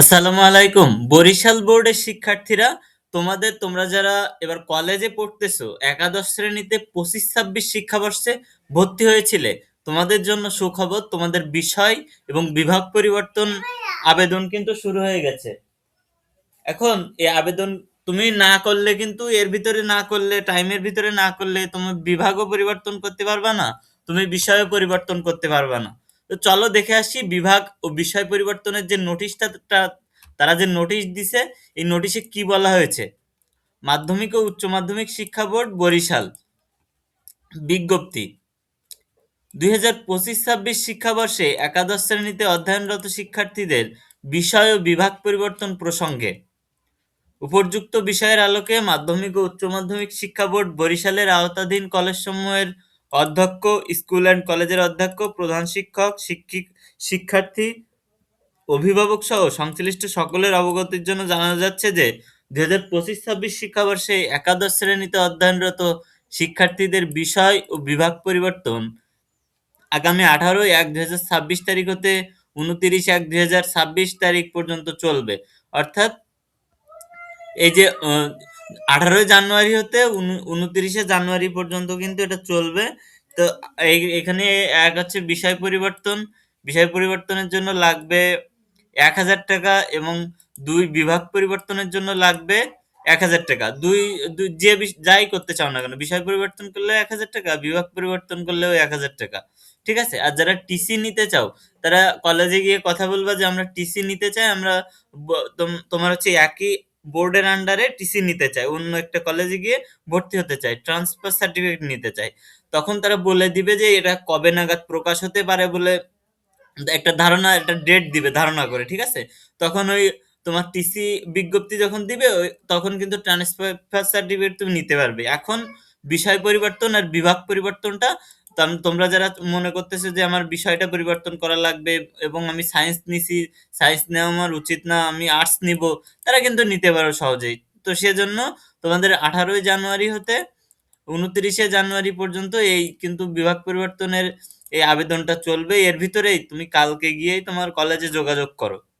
আসসালামু আলাইকুম। বরিশাল বোর্ডের শিক্ষার্থীরা, তোমাদের তোমরা যারা এবার কলেজে পড়তেছো, একাদশ শ্রেণীতে পঁচিশ ছাব্বিশ শিক্ষাবর্ষে ভর্তি হয়েছিলে, তোমাদের জন্য সুখবর, তোমাদের বিষয় এবং বিভাগ পরিবর্তন আবেদন কিন্তু শুরু হয়ে গেছে। এখন এই আবেদন তুমি না করলে কিন্তু এর ভিতরে না করলে টাইমের ভিতরে না করলে তুমি বিভাগও পরিবর্তন করতে পারবা না, তুমি বিষয়ও পরিবর্তন করতে পারবা না। তো চলো দেখে আসি বিভাগ ও বিষয় পরিবর্তনের যে নোটিশটা তারা যে নোটিশ দিছে, এই নোটিশে কি বলা হয়েছে? মাধ্যমিক ও উচ্চ মাধ্যমিক শিক্ষা বোর্ড, বরিশাল। বিজ্ঞপ্তি। দুই হাজার পঁচিশ ছাব্বিশ শিক্ষাবর্ষে একাদশ শ্রেণীতে অধ্যয়নরত শিক্ষার্থীদের বিষয় ও বিভাগ পরিবর্তন প্রসঙ্গে। উপর্যুক্ত বিষয়ের আলোকে মাধ্যমিক ও উচ্চ মাধ্যমিক শিক্ষা বোর্ড বরিশালের আওতাধীন কলেজ কলেজসমূহের অধ্যক্ষ, স্কুল অ্যান্ড কলেজের অধ্যক্ষ, প্রধান শিক্ষক, শিক্ষিক, শিক্ষার্থী, অভিভাবক সহ সংশ্লিষ্ট সকলের অবগতির জন্য জানানো যাচ্ছে যে দুই হাজার পঁচিশ ছাব্বিশ শিক্ষাবর্ষে একাদশ শ্রেণীতে অধ্যয়নরত শিক্ষার্থীদের বিষয় ও বিভাগ পরিবর্তন। আগামী আঠারো এক দুই হাজার ছাব্বিশ তারিখ হতে উনতিরিশ এক দুই হাজার ছাব্বিশ তারিখ পর্যন্ত চলবে। অর্থাৎ এই যে আঠারোই জানুয়ারি হতে উনত্রিশে জানুয়ারি পর্যন্ত কিন্তু এটা চলবে। তো এখানে এক হচ্ছে বিষয় পরিবর্তন। বিষয় পরিবর্তনের জন্য লাগবে এক হাজার টাকা এবং দুই বিভাগ পরিবর্তনের জন্য লাগবে এক হাজার টাকা। দুই যে যাই করতে চাও না কেন, বিষয় পরিবর্তন করলে এক হাজার টাকা, বিভাগ পরিবর্তন করলেও এক হাজার টাকা। ঠিক আছে? আর যারা টিসি নিতে চাও, তারা কলেজে গিয়ে কথা বলবা যে আমরা টিসি নিতে চাই, আমরা তোম- তোমার হচ্ছে একই বোর্ডের আন্ডারে টিসি নিতে চায়, অন্য একটা কলেজে গিয়ে ভর্তি হতে চায় ট্রান্সফার সার্টিফিকেট নিতে চায়। তখন তারা বলে দিবে যে এটা কবে নাগাদ প্রকাশ হতে পারে বলে একটা ধারণা, একটা ডেট দিবে, ধারণা করে, ঠিক আছে? তখন ওই তোমার টিসি বিজ্ঞপ্তি যখন দিবে তখন কিন্তু ট্রান্সফার সার্টিফিকেট তুমি নিতে পারবে। এখন বিষয় পরিবর্তন আর বিভাগ পরিবর্তনটা তাম- তোমরা যারা মনে করতেছো যে আমার বিষয়টা পরিবর্তন করা লাগবে এবং আমি সায়েন্স নিছি সায়েন্স নেওয়া আমার উচিত না, আমি আর্টস নিব, তারা কিন্তু নিতে পারো সহজেই। তো সেজন্য তোমাদের আঠারোই জানুয়ারি হতে উনত্রিশে জানুয়ারি পর্যন্ত এই কিন্তু বিভাগ পরিবর্তনের এই আবেদনটা চলবে। এর ভিতরেই তুমি কালকে গিয়েই তোমার কলেজে যোগাযোগ করো।